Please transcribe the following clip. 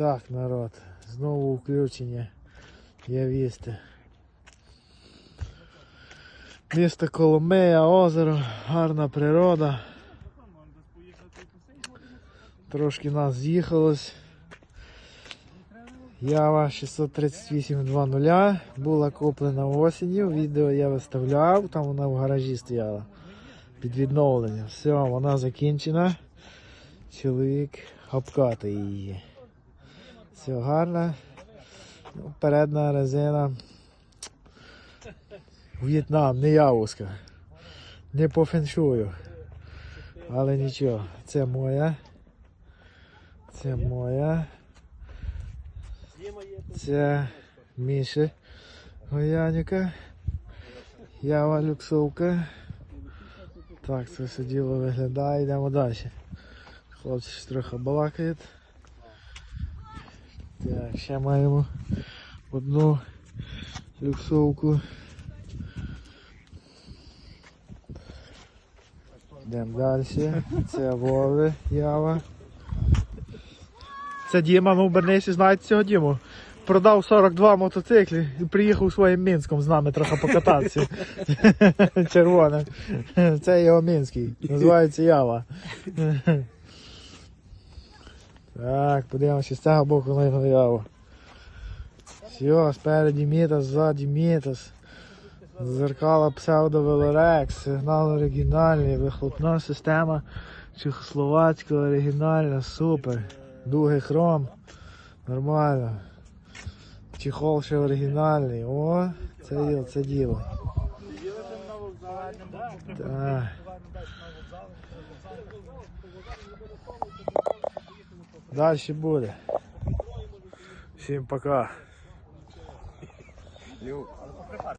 Так, народ, знову включення. Я вісти. Місто Коломея, озеро, гарна природа. Трошки нас з'їхалось. Ява 638.2.0 була куплена осінню. Відео я виставляв, там вона в гаражі стояла під відновлення. Все, вона закінчена. Чоловік обкатує її. Все гарно. Ну, передня резина. В'єтнам, не явуска. Не по феншую. Але нічого, це моя. Це моя. Це Міші Гояніка. Ява люксовка. Так, це все діло виглядає. Йдемо далі. Хлопці трохи балакають. Так, ще маємо одну люксовку. Йдемо далі. Це Вови Ява. Це Діма, ну Бернесі знаєте цього Діму. Продав 42 мотоциклі і приїхав своїм Мінськом з нами трохи покататися. Червоним. Це його Мінський. Називається Ява. Так, подивимося з цього боку на його Яву. Все, спереді Мітас, ззаді Мітас. Зеркала псевдо Велорекс, сигнал оригінальний, вихлопна система чехословацька оригінальна, супер. Дуги хром. Нормально. Чехол ще оригінальний. О, це діло, це діло. Так. Далі буде. Всім пока.